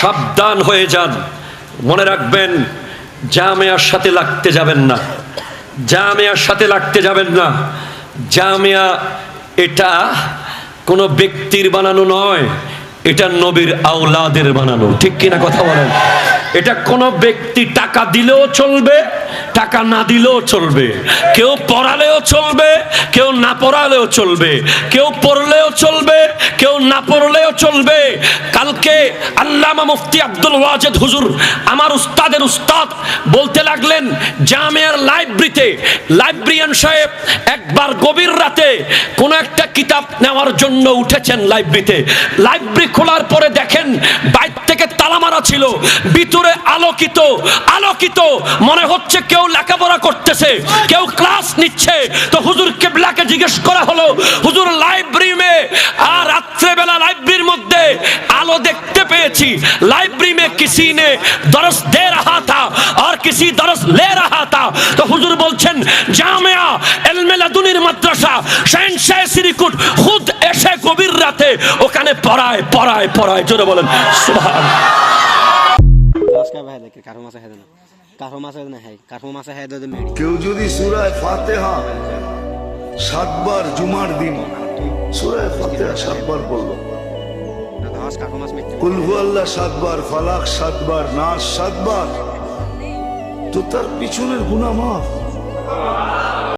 সাবধান হয়ে যান। মনে রাখবেন, জামেয়ার সাথে লাগতে যাবেন না। জামেয়ার সাথে লাগতে যাবেন না। জামিয়া এটা কোনো ব্যক্তির বানানো নয়, এটা নবীর আওলাদের বানানো। ঠিক কিনা কথা বলেন? এটা কোনো ব্যক্তি টাকা দিলেও চলবে টাকা না দিলেও চলবে। কেউ পড়ালেও চলবে, কেউ না পড়ালেও চলবে। কেউ পড়লেও চলবে, কেউ না পড়লেও চলবে। কালকে আল্লামা মুফতি আব্দুল ওয়াজেদ হুজুর আমার উস্তাদের উস্তাদ বলতে লাগলেন, জামিয়ার লাইব্রেরিতে লাইব্রেরিয়ান সাহেব একবার গভীর রাতে কোন একটা কিতাব নেওয়ার জন্য উঠেছেন লাইব্রেরিতে। লাইব্রেরি খোলার পরে দেখেন বাইর থেকে তালা মারা ছিল। ভিতরে আলোকিত আলোকিত। মনে হচ্ছে কেউ লেখাপড়া করতেছে, কেউ ক্লাস নিচ্ছে। তো হুজুর কেবলাকে জিজ্ঞেস করা হলো, হুজুর লাইব্রেরি মে আর রাত্রেবেলা লাইব্রেরির মধ্যে আলো দেখতে পেয়েছি। লাইব্রেরি মে কিসি নে দরস দে রাহা থা আর কিসি দরস লে রাহা থা? তো হুজুর বলছেন, জামিয়া এলমে লাদুনির মাদ্রাসা শাহেনশাহ সিরিকুট খুদ এসে গভীর রাতে ও পড়ায় পড়ায় পড়ায় জোরে বলেন। কা কারও মাসে হেদে না কারও মাসে না হ্যাঁ কারও মাসে হেদে কেউ যদি সুরায় ফাতেহা সাতবার জুমার দিন। সুরায় ফাতেহা সাতবার বলল। কুলহু আল্লাহ সাতবার ফালাক সাতবার নাস সাতবার। তো তার পিছনের গুণা মাফ।